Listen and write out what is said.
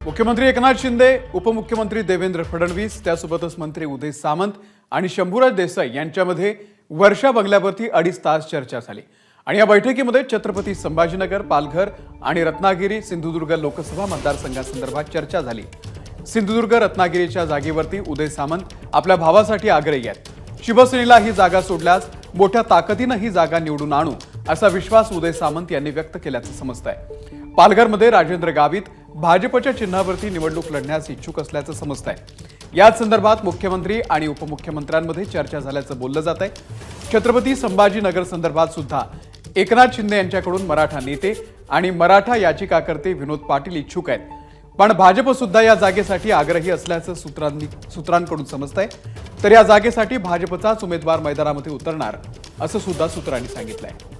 मुख्यमंत्री एकनाथ शिंदे उपमुख्यमंत्री देवेंद्र फडणवीस त्यासोबतच मंत्री उदय सामंत आणि शंभूराज देसाई यांच्यामध्ये वर्षा बंगल्यावरती अडीच तास चर्चा झाली. आणि या बैठकीमध्ये छत्रपती संभाजीनगर पालघर आणि रत्नागिरी सिंधुदुर्ग लोकसभा मतदारसंघासंदर्भात चर्चा झाली. सिंधुदुर्ग रत्नागिरीच्या जागेवरती उदय सामंत आपल्या भावासाठी आग्रही आहेत. शिवसेनेला ही जागा सोडल्यास मोठ्या ताकदीनं ही जागा निवडून आणू असा विश्वास उदय सामंत यांनी व्यक्त केल्याचं समजत आहे पालघरमध्ये राजेंद्र गावित भाजपच्या चिन्हावरती निवडणूक लढण्यास इच्छुक असल्याचं समजत आहे याच संदर्भात मुख्यमंत्री आणि उपमुख्यमंत्र्यांमध्ये चर्चा झाल्याचं बोललं जात आहे छत्रपती संभाजीनगर संदर्भात सुद्धा एकनाथ शिंदे यांच्याकडून मराठा नेते आणि मराठा याचिकाकर्ते विनोद पाटील इच्छुक आहेत. पण भाजप सुद्धा या जागेसाठी आग्रही असल्याचं सूत्रांनी सूत्रांकडून समजत आहे तर या जागेसाठी भाजपचाच उमेदवार मैदानामध्ये उतरणार असं सुद्धा सूत्रांनी आहे